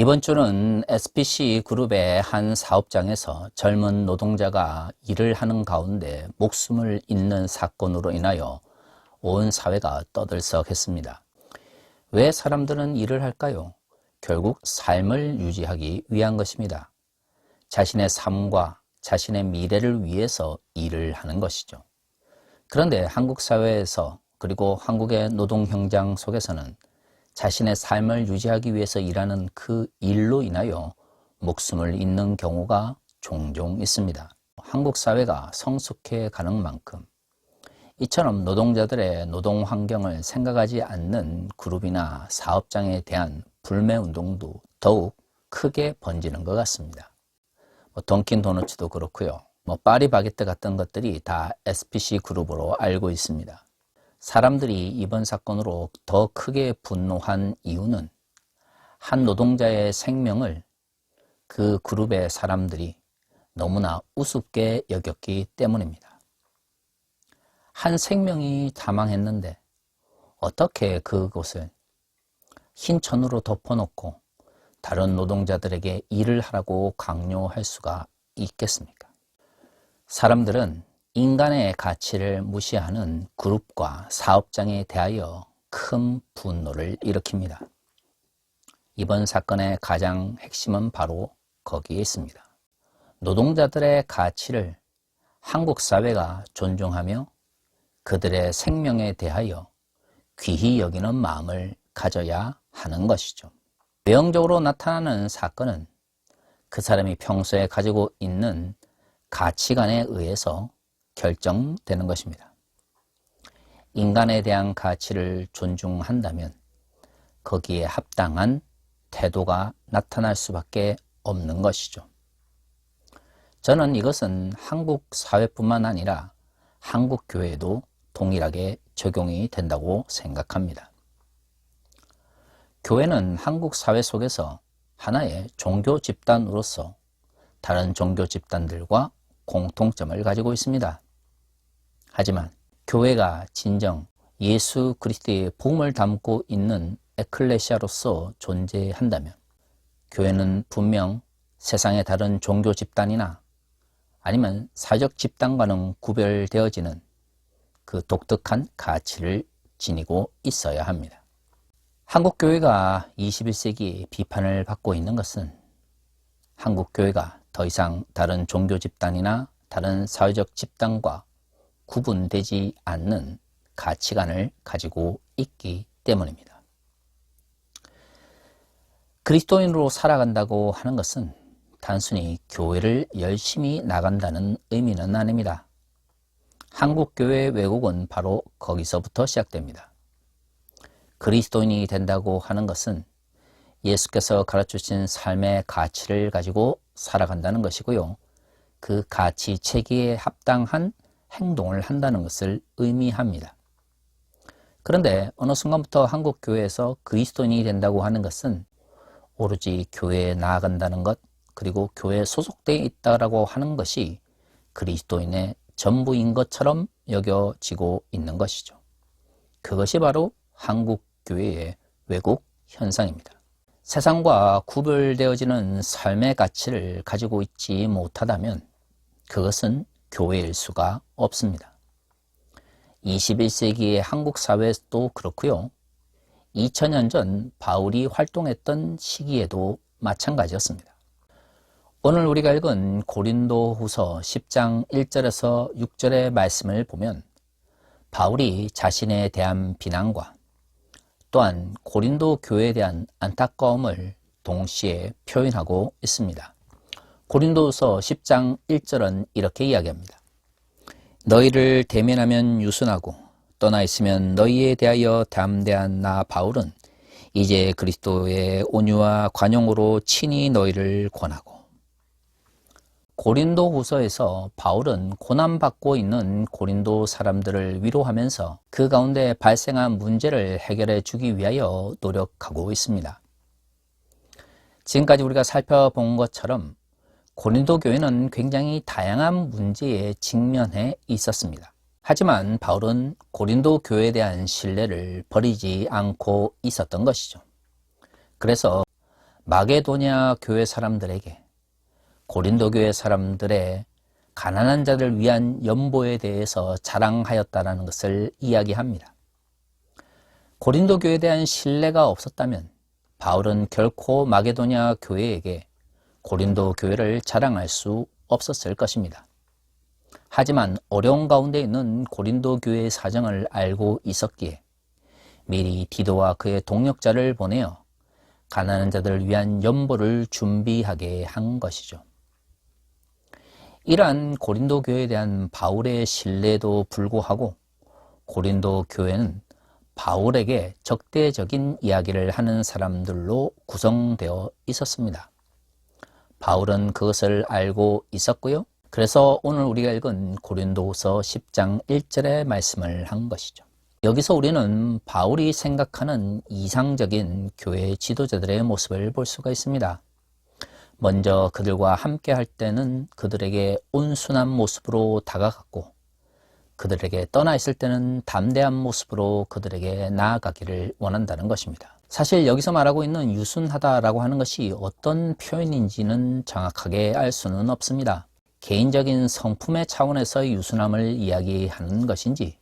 이번 주는 SPC 그룹의 한 사업장에서 젊은 노동자가 일을 하는 가운데 목숨을 잃는 사건으로 인하여 온 사회가 떠들썩했습니다. 왜 사람들은 일을 할까요? 결국 삶을 유지하기 위한 것입니다. 자신의 삶과 자신의 미래를 위해서 일을 하는 것이죠. 그런데 한국 사회에서 그리고 한국의 노동 현장 속에서는 자신의 삶을 유지하기 위해서 일하는 그 일로 인하여 목숨을 잃는 경우가 종종 있습니다. 한국 사회가 성숙해 가는 만큼 이처럼 노동자들의 노동 환경을 생각하지 않는 그룹이나 사업장에 대한 불매 운동도 더욱 크게 번지는 것 같습니다. 뭐 던킨 도너츠도 그렇고요. 뭐 파리 바게트 같은 것들이 다 SPC 그룹으로 알고 있습니다. 사람들이 이번 사건으로 더 크게 분노한 이유는 한 노동자의 생명을 그 그룹의 사람들이 너무나 우습게 여겼기 때문입니다. 한 생명이 사망했는데 어떻게 그곳을 흰 천으로 덮어놓고 다른 노동자들에게 일을 하라고 강요할 수가 있겠습니까? 사람들은 인간의 가치를 무시하는 그룹과 사업장에 대하여 큰 분노를 일으킵니다. 이번 사건의 가장 핵심은 바로 거기에 있습니다. 노동자들의 가치를 한국 사회가 존중하며 그들의 생명에 대하여 귀히 여기는 마음을 가져야 하는 것이죠. 외형적으로 나타나는 사건은 그 사람이 평소에 가지고 있는 가치관에 의해서 결정되는 것입니다. 인간에 대한 가치를 존중한다면 거기에 합당한 태도가 나타날 수밖에 없는 것이죠. 저는 이것은 한국 사회뿐만 아니라 한국 교회에도 동일하게 적용이 된다고 생각합니다. 교회는 한국 사회 속에서 하나의 종교 집단으로서 다른 종교 집단들과 공통점을 가지고 있습니다. 하지만 교회가 진정 예수 그리스도의 복음을 담고 있는 에클레시아로서 존재한다면 교회는 분명 세상의 다른 종교 집단이나 아니면 사적 집단과는 구별되어지는 그 독특한 가치를 지니고 있어야 합니다. 한국 교회가 21세기에 비판을 받고 있는 것은 한국 교회가 더 이상 다른 종교 집단이나 다른 사회적 집단과 구분되지 않는 가치관을 가지고 있기 때문입니다. 그리스도인으로 살아간다고 하는 것은 단순히 교회를 열심히 나간다는 의미는 아닙니다. 한국교회 왜곡은 바로 거기서부터 시작됩니다. 그리스도인이 된다고 하는 것은 예수께서 가르치신 삶의 가치를 가지고 살아간다는 것이고요. 그 가치 체계에 합당한 행동을 한다는 것을 의미합니다. 그런데 어느 순간부터 한국 교회에서 그리스도인이 된다고 하는 것은 오로지 교회에 나아간다는 것 그리고 교회에 소속되어 있다라고 하는 것이 그리스도인의 전부인 것처럼 여겨지고 있는 것이죠. 그것이 바로 한국 교회의 왜곡 현상입니다. 세상과 구별되어지는 삶의 가치를 가지고 있지 못하다면 그것은 교회일 수가 없습니다. 21세기의 한국 사회도 그렇고요. 2000년 전 바울이 활동했던 시기에도 마찬가지였습니다. 오늘 우리가 읽은 고린도 후서 10장 1절에서 6절의 말씀을 보면 바울이 자신에 대한 비난과 또한 고린도 교회에 대한 안타까움을 동시에 표현하고 있습니다. 고린도서 10장 1절은 이렇게 이야기합니다. 너희를 대면하면 유순하고 떠나 있으면 너희에 대하여 담대한 나 바울은 이제 그리스도의 온유와 관용으로 친히 너희를 권하고 고린도 후서에서 바울은 고난받고 있는 고린도 사람들을 위로하면서 그 가운데 발생한 문제를 해결해 주기 위하여 노력하고 있습니다. 지금까지 우리가 살펴본 것처럼 고린도 교회는 굉장히 다양한 문제에 직면해 있었습니다. 하지만 바울은 고린도 교회에 대한 신뢰를 버리지 않고 있었던 것이죠. 그래서 마게도냐 교회 사람들에게 고린도 교회 사람들의 가난한 자를 위한 연보에 대해서 자랑하였다는 것을 이야기합니다. 고린도 교회에 대한 신뢰가 없었다면 바울은 결코 마게도냐 교회에게 고린도 교회를 자랑할 수 없었을 것입니다. 하지만 어려운 가운데 있는 고린도 교회의 사정을 알고 있었기에 미리 디도와 그의 동력자를 보내어 가난한 자들을 위한 연보를 준비하게 한 것이죠. 이러한 고린도 교회에 대한 바울의 신뢰도 불구하고 고린도 교회는 바울에게 적대적인 이야기를 하는 사람들로 구성되어 있었습니다. 바울은 그것을 알고 있었고요. 그래서 오늘 우리가 읽은 고린도서 10장 1절의 말씀을 한 것이죠. 여기서 우리는 바울이 생각하는 이상적인 교회 지도자들의 모습을 볼 수가 있습니다. 먼저 그들과 함께 할 때는 그들에게 온순한 모습으로 다가갔고 그들에게 떠나 있을 때는 담대한 모습으로 그들에게 나아가기를 원한다는 것입니다. 사실 여기서 말하고 있는 유순하다라고 하는 것이 어떤 표현인지는 정확하게 알 수는 없습니다. 개인적인 성품의 차원에서 유순함을 이야기하는 것인지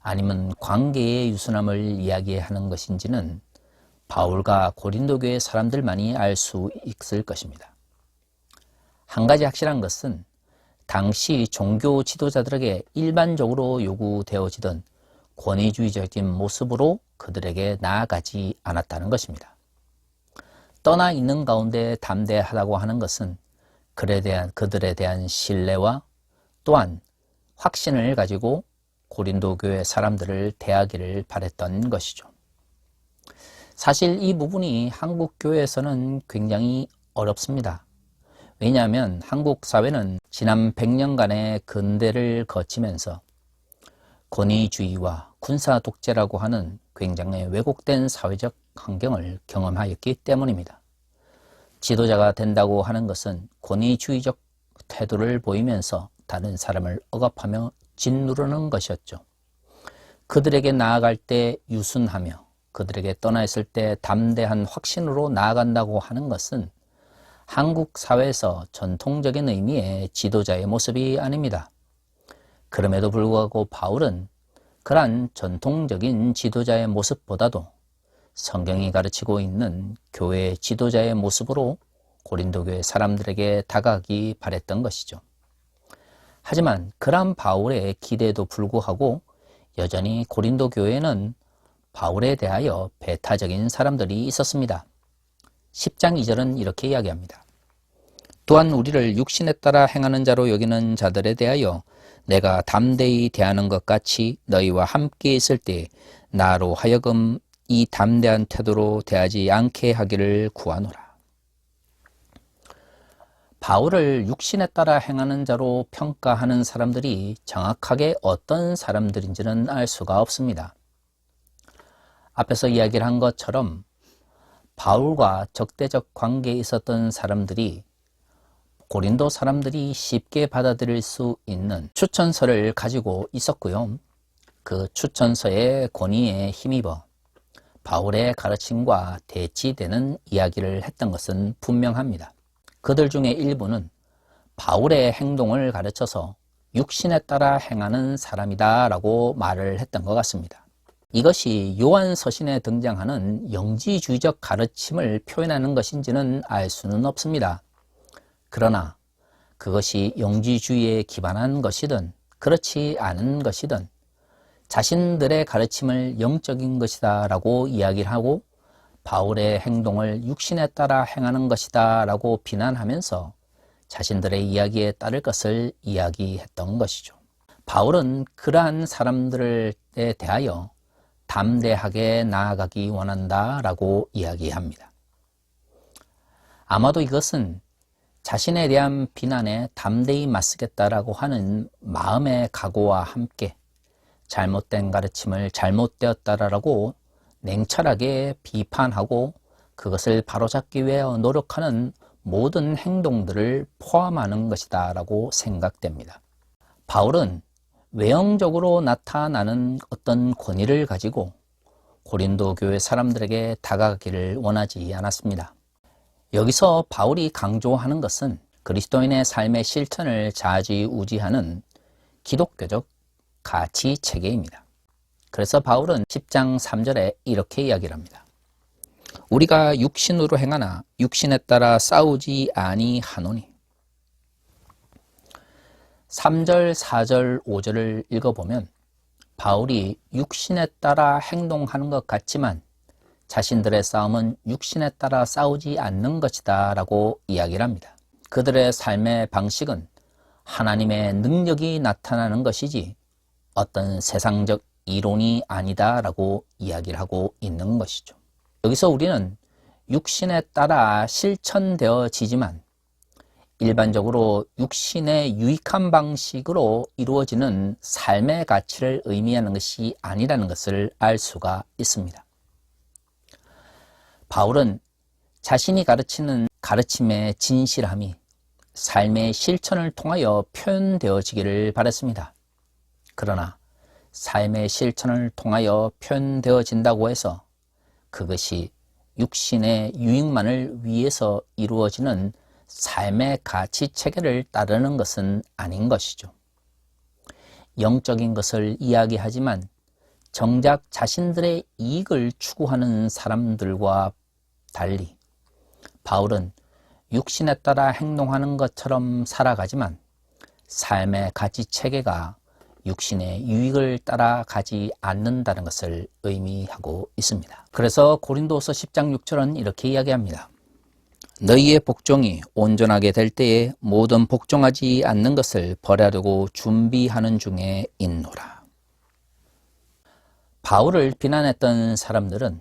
아니면 관계의 유순함을 이야기하는 것인지는 바울과 고린도 교회 사람들만이 알 수 있을 것입니다. 한 가지 확실한 것은 당시 종교 지도자들에게 일반적으로 요구되어지던 권위주의적인 모습으로 그들에게 나아가지 않았다는 것입니다. 떠나 있는 가운데 담대하다고 하는 것은 그에 대한 그들에 대한 신뢰와 또한 확신을 가지고 고린도 교회 사람들을 대하기를 바랬던 것이죠. 사실 이 부분이 한국 교회에서는 굉장히 어렵습니다. 왜냐하면 한국 사회는 지난 100년간의 근대를 거치면서 권위주의와 군사 독재라고 하는 굉장히 왜곡된 사회적 환경을 경험하였기 때문입니다. 지도자가 된다고 하는 것은 권위주의적 태도를 보이면서 다른 사람을 억압하며 짓누르는 것이었죠. 그들에게 나아갈 때 유순하며 그들에게 떠나 있을 때 담대한 확신으로 나아간다고 하는 것은 한국 사회에서 전통적인 의미의 지도자의 모습이 아닙니다. 그럼에도 불구하고 바울은 그러한 전통적인 지도자의 모습보다도 성경이 가르치고 있는 교회 지도자의 모습으로 고린도 교회 사람들에게 다가가기 바랬던 것이죠. 하지만 그러한 바울의 기대에도 불구하고 여전히 고린도 교회는 바울에 대하여 배타적인 사람들이 있었습니다. 10장 2절은 이렇게 이야기합니다. 또한 우리를 육신에 따라 행하는 자로 여기는 자들에 대하여 내가 담대히 대하는 것 같이 너희와 함께 있을 때 나로 하여금 이 담대한 태도로 대하지 않게 하기를 구하노라. 바울을 육신에 따라 행하는 자로 평가하는 사람들이 정확하게 어떤 사람들인지는 알 수가 없습니다. 앞에서 이야기를 한 것처럼 바울과 적대적 관계에 있었던 사람들이 고린도 사람들이 쉽게 받아들일 수 있는 추천서를 가지고 있었고요. 그 추천서의 권위에 힘입어 바울의 가르침과 대치되는 이야기를 했던 것은 분명합니다. 그들 중에 일부는 바울의 행동을 가르쳐서 육신에 따라 행하는 사람이다 라고 말을 했던 것 같습니다. 이것이 요한 서신에 등장하는 영지주의적 가르침을 표현하는 것인지는 알 수는 없습니다. 그러나 그것이 영지주의에 기반한 것이든 그렇지 않은 것이든 자신들의 가르침을 영적인 것이다 라고 이야기를 하고 바울의 행동을 육신에 따라 행하는 것이다 라고 비난하면서 자신들의 이야기에 따를 것을 이야기했던 것이죠. 바울은 그러한 사람들에 대하여 담대하게 나아가기 원한다 라고 이야기합니다. 아마도 이것은 자신에 대한 비난에 담대히 맞서겠다라고 하는 마음의 각오와 함께 잘못된 가르침을 잘못되었다라고 냉철하게 비판하고 그것을 바로잡기 위해 노력하는 모든 행동들을 포함하는 것이다 라고 생각됩니다. 바울은 외형적으로 나타나는 어떤 권위를 가지고 고린도 교회 사람들에게 다가가기를 원하지 않았습니다. 여기서 바울이 강조하는 것은 그리스도인의 삶의 실천을 좌지우지하는 기독교적 가치 체계입니다. 그래서 바울은 10장 3절에 이렇게 이야기를 합니다. 우리가 육신으로 행하나 육신에 따라 싸우지 아니하노니 3절, 4절, 5절을 읽어보면 바울이 육신에 따라 행동하는 것 같지만 자신들의 싸움은 육신에 따라 싸우지 않는 것이다 라고 이야기를 합니다. 그들의 삶의 방식은 하나님의 능력이 나타나는 것이지 어떤 세상적 이론이 아니다 라고 이야기를 하고 있는 것이죠. 여기서 우리는 육신에 따라 실천되어지지만 일반적으로 육신의 유익한 방식으로 이루어지는 삶의 가치를 의미하는 것이 아니라는 것을 알 수가 있습니다. 바울은 자신이 가르치는 가르침의 진실함이 삶의 실천을 통하여 표현되어지기를 바랬습니다. 그러나 삶의 실천을 통하여 표현되어진다고 해서 그것이 육신의 유익만을 위해서 이루어지는 삶의 가치 체계를 따르는 것은 아닌 것이죠. 영적인 것을 이야기하지만 정작 자신들의 이익을 추구하는 사람들과 달리 바울은 육신에 따라 행동하는 것처럼 살아가지만 삶의 가치 체계가 육신의 유익을 따라 가지 않는다는 것을 의미하고 있습니다. 그래서 고린도서 10장 6절은 이렇게 이야기합니다. 너희의 복종이 온전하게 될 때에 모든 복종하지 않는 것을 버려두고 준비하는 중에 있노라. 바울을 비난했던 사람들은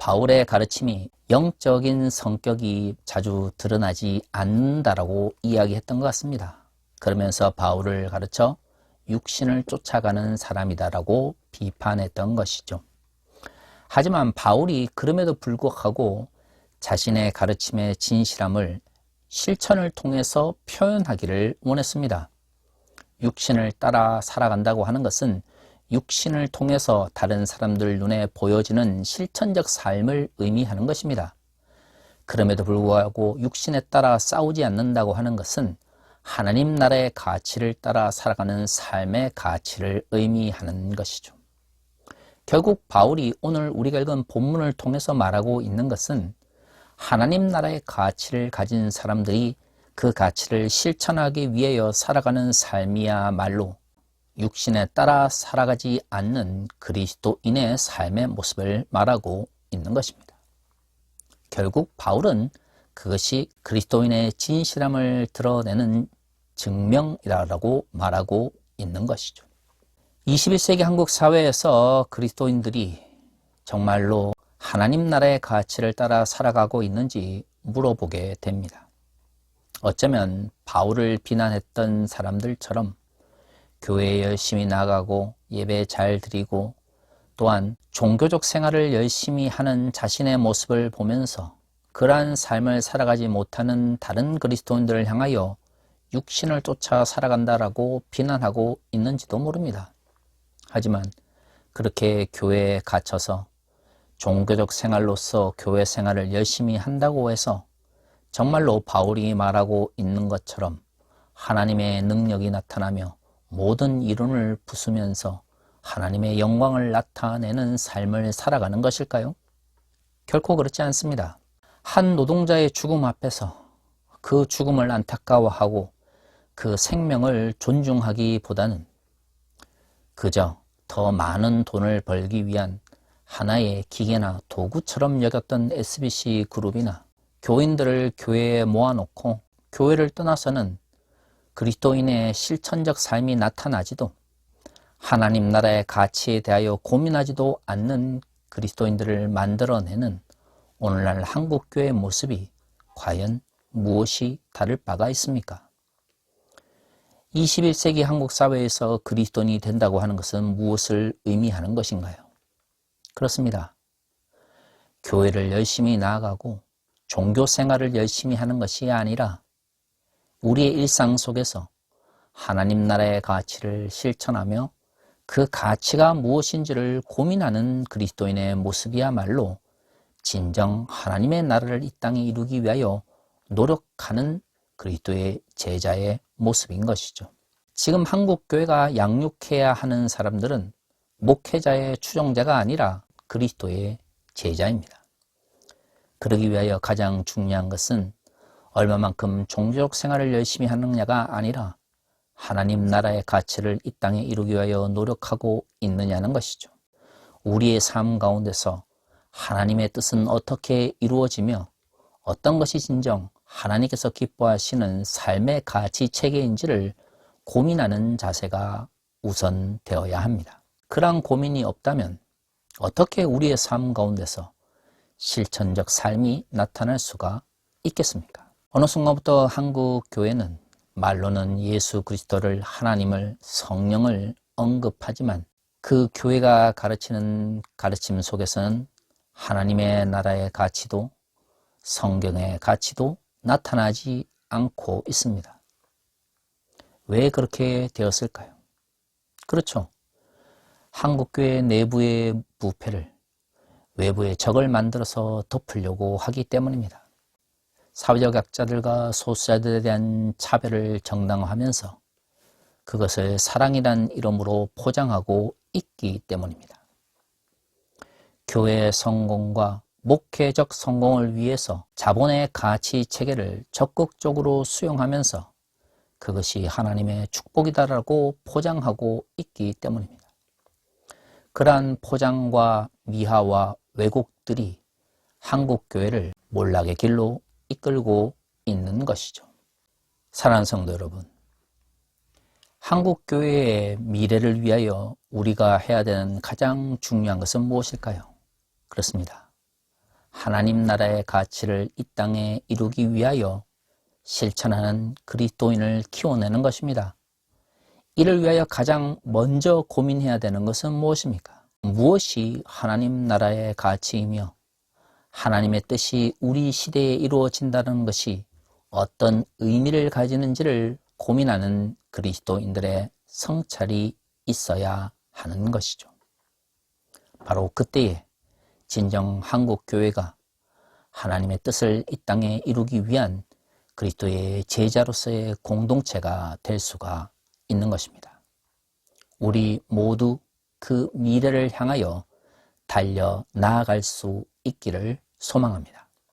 바울의 가르침이 영적인 성격이 자주 드러나지 않는다라고 이야기했던 것 같습니다. 그러면서 바울을 가르쳐 육신을 쫓아가는 사람이다라고 비판했던 것이죠. 하지만 바울이 그럼에도 불구하고 자신의 가르침의 진실함을 실천을 통해서 표현하기를 원했습니다. 육신을 따라 살아간다고 하는 것은 육신을 통해서 다른 사람들 눈에 보여지는 실천적 삶을 의미하는 것입니다. 그럼에도 불구하고 육신에 따라 싸우지 않는다고 하는 것은 하나님 나라의 가치를 따라 살아가는 삶의 가치를 의미하는 것이죠. 결국 바울이 오늘 우리가 읽은 본문을 통해서 말하고 있는 것은 하나님 나라의 가치를 가진 사람들이 그 가치를 실천하기 위하여 살아가는 삶이야말로 육신에 따라 살아가지 않는 그리스도인의 삶의 모습을 말하고 있는 것입니다. 결국 바울은 그것이 그리스도인의 진실함을 드러내는 증명이라고 말하고 있는 것이죠. 21세기 한국 사회에서 그리스도인들이 정말로 하나님 나라의 가치를 따라 살아가고 있는지 물어보게 됩니다. 어쩌면 바울을 비난했던 사람들처럼 교회에 열심히 나가고 예배 잘 드리고 또한 종교적 생활을 열심히 하는 자신의 모습을 보면서 그러한 삶을 살아가지 못하는 다른 그리스도인들을 향하여 육신을 쫓아 살아간다라고 비난하고 있는지도 모릅니다. 하지만 그렇게 교회에 갇혀서 종교적 생활로서 교회 생활을 열심히 한다고 해서 정말로 바울이 말하고 있는 것처럼 하나님의 능력이 나타나며 모든 이론을 부수면서 하나님의 영광을 나타내는 삶을 살아가는 것일까요? 결코 그렇지 않습니다. 한 노동자의 죽음 앞에서 그 죽음을 안타까워하고 그 생명을 존중하기보다는 그저 더 많은 돈을 벌기 위한 하나의 기계나 도구처럼 여겼던 SBC 그룹이나 교인들을 교회에 모아놓고 교회를 떠나서는 그리스도인의 실천적 삶이 나타나지도 하나님 나라의 가치에 대하여 고민하지도 않는 그리스도인들을 만들어내는 오늘날 한국교회 모습이 과연 무엇이 다를 바가 있습니까? 21세기 한국 사회에서 그리스도인이 된다고 하는 것은 무엇을 의미하는 것인가요? 그렇습니다. 교회를 열심히 나아가고 종교 생활을 열심히 하는 것이 아니라 우리의 일상 속에서 하나님 나라의 가치를 실천하며 그 가치가 무엇인지를 고민하는 그리스도인의 모습이야말로 진정 하나님의 나라를 이 땅에 이루기 위하여 노력하는 그리스도의 제자의 모습인 것이죠. 지금 한국 교회가 양육해야 하는 사람들은 목회자의 추종자가 아니라 그리스도의 제자입니다. 그러기 위하여 가장 중요한 것은 얼마만큼 종교적 생활을 열심히 하느냐가 아니라 하나님 나라의 가치를 이 땅에 이루기 위하여 노력하고 있느냐는 것이죠. 우리의 삶 가운데서 하나님의 뜻은 어떻게 이루어지며 어떤 것이 진정 하나님께서 기뻐하시는 삶의 가치 체계인지를 고민하는 자세가 우선 되어야 합니다. 그러한 고민이 없다면 어떻게 우리의 삶 가운데서 실천적 삶이 나타날 수가 있겠습니까? 어느 순간부터 한국 교회는 말로는 예수 그리스도를 하나님을 성령을 언급하지만 그 교회가 가르치는 가르침 속에서는 하나님의 나라의 가치도 성경의 가치도 나타나지 않고 있습니다. 왜 그렇게 되었을까요? 그렇죠. 한국교회 내부의 부패를 외부의 적을 만들어서 덮으려고 하기 때문입니다. 사회적 약자들과 소수자들에 대한 차별을 정당화하면서 그것을 사랑이란 이름으로 포장하고 있기 때문입니다. 교회의 성공과 목회적 성공을 위해서 자본의 가치 체계를 적극적으로 수용하면서 그것이 하나님의 축복이다라고 포장하고 있기 때문입니다. 그러한 포장과 미화와 왜곡들이 한국 교회를 몰락의 길로 이끌고 있는 것이죠. 사랑하는 성도 여러분, 한국 교회의 미래를 위하여 우리가 해야 되는 가장 중요한 것은 무엇일까요? 그렇습니다. 하나님 나라의 가치를 이 땅에 이루기 위하여 실천하는 그리스도인을 키워내는 것입니다. 이를 위하여 가장 먼저 고민해야 되는 것은 무엇입니까? 무엇이 하나님 나라의 가치이며 하나님의 뜻이 우리 시대에 이루어진다는 것이 어떤 의미를 가지는지를 고민하는 그리스도인들의 성찰이 있어야 하는 것이죠. 바로 그때에 진정 한국 교회가 하나님의 뜻을 이 땅에 이루기 위한 그리스도의 제자로서의 공동체가 될 수가 있는 것입니다. 우리 모두 그 미래를 향하여 달려 나아갈 수 있기를 소망합니다.